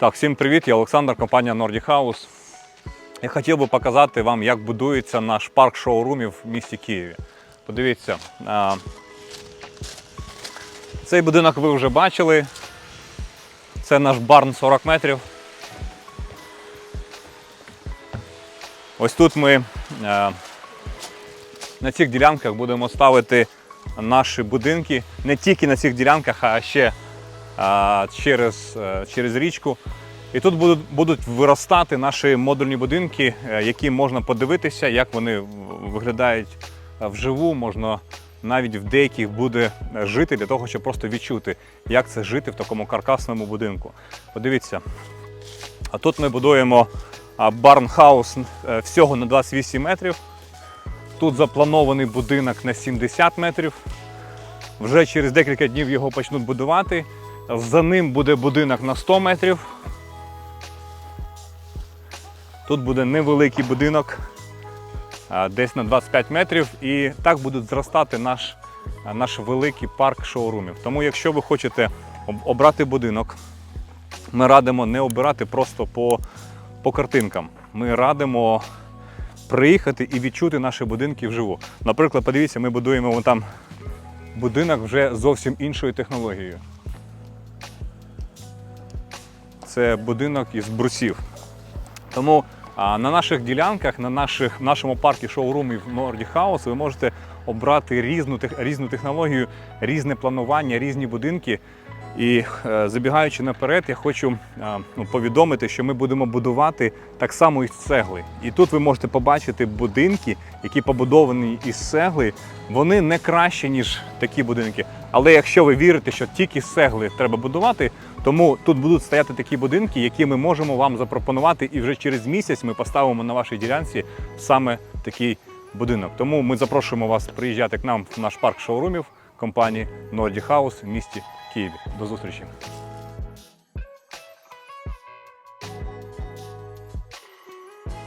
Так, всім привіт, я Олександр, компанія Nordic House. Я хотів би показати вам, як будується наш парк шоурумів в місті Києві. Подивіться, цей будинок ви вже бачили. Це наш барн 40 метрів. Ось тут ми на цих ділянках будемо ставити наші будинки не тільки на цих ділянках, а ще через, е, через річку. І тут будуть, будуть виростати наші модульні будинки, е, які можна подивитися, як вони виглядають вживу. Можна навіть в деяких буде жити для того, щоб просто відчути, як це жити в такому каркасному будинку. Подивіться, а тут ми будуємо барнхаус е, всього на 28 метрів. Тут запланований будинок на 70 метрів. Вже через декілька днів його почнуть будувати. За ним буде будинок на 100 метрів. Тут буде невеликий будинок, десь на 25 метрів, і так буде зростати наш, наш великий парк шоурумів. Тому, якщо ви хочете обрати будинок, ми радимо не обирати просто по, по картинкам. Ми радимо приїхати і відчути наші будинки вживу. Наприклад, подивіться, ми будуємо там будинок вже зовсім іншою технологією. Це будинок із брусів. Тому на наших ділянках, на наших, в нашому парку шоурумів Nordic House ви можете обрати різну, різну технологію, різне планування, різні будинки. І е, забігаючи наперед, я хочу е, ну, повідомити, що ми будемо будувати так само із цегли. І тут ви можете побачити будинки, які побудовані із цегли. Вони не краще, ніж такі будинки. Але якщо ви вірите, що тільки цегли треба будувати, тому тут будуть стояти такі будинки, які ми можемо вам запропонувати, і вже через місяць ми поставимо на вашій ділянці саме такий будинок. Тому ми запрошуємо вас приїжджати к нам в наш парк шоурумів компанії Nordic House в місті Києві. До зустрічі!